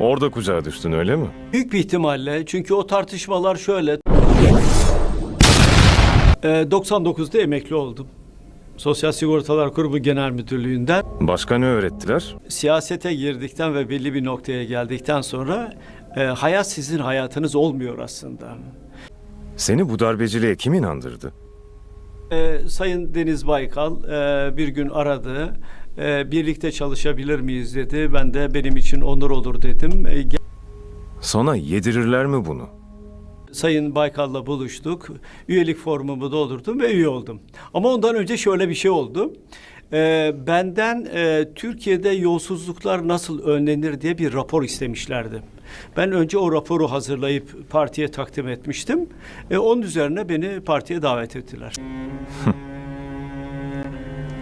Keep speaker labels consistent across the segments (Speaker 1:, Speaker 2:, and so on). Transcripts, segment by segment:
Speaker 1: Orada kucağa düştün öyle mi?
Speaker 2: Büyük bir ihtimalle çünkü o tartışmalar şöyle. Ee, 99'da emekli oldum. Sosyal Sigortalar Kurumu Genel Müdürlüğü'nden
Speaker 1: Başka ne öğrettiler?
Speaker 2: siyasete girdikten ve belli bir noktaya geldikten sonra e, hayat sizin hayatınız olmuyor aslında.
Speaker 1: Seni bu darbeciliğe kim inandırdı?
Speaker 2: Ee, Sayın Deniz Baykal e, bir gün aradı. E, birlikte çalışabilir miyiz dedi. Ben de benim için onur olur dedim. E,
Speaker 1: Sana yedirirler mi bunu?
Speaker 2: Sayın Baykal'la buluştuk. Üyelik formumu doldurdum ve üye oldum. Ama ondan önce şöyle bir şey oldu. Ee, benden e, Türkiye'de yolsuzluklar nasıl önlenir diye bir rapor istemişlerdi. Ben önce o raporu hazırlayıp partiye takdim etmiştim. E, onun üzerine beni partiye davet ettiler.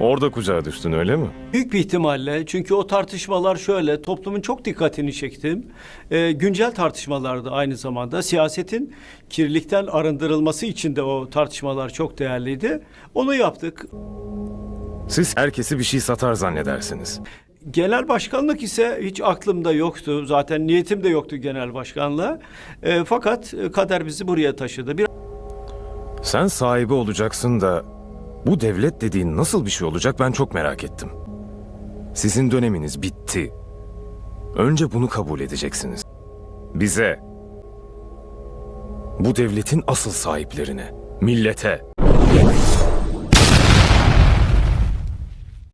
Speaker 1: Orada kucağa düştün öyle mi?
Speaker 2: Büyük bir ihtimalle çünkü o tartışmalar şöyle toplumun çok dikkatini çektim. Ee, güncel tartışmalardı aynı zamanda. Siyasetin kirlilikten arındırılması için de o tartışmalar çok değerliydi. Onu yaptık.
Speaker 1: Siz herkesi bir şey satar zannedersiniz.
Speaker 2: Genel başkanlık ise hiç aklımda yoktu. Zaten niyetim de yoktu genel başkanlığa. Ee, fakat e, kader bizi buraya taşıdı. Bir
Speaker 1: Sen sahibi olacaksın da bu devlet dediğin nasıl bir şey olacak ben çok merak ettim. Sizin döneminiz bitti. Önce bunu kabul edeceksiniz. Bize, bu devletin asıl sahiplerine, millete,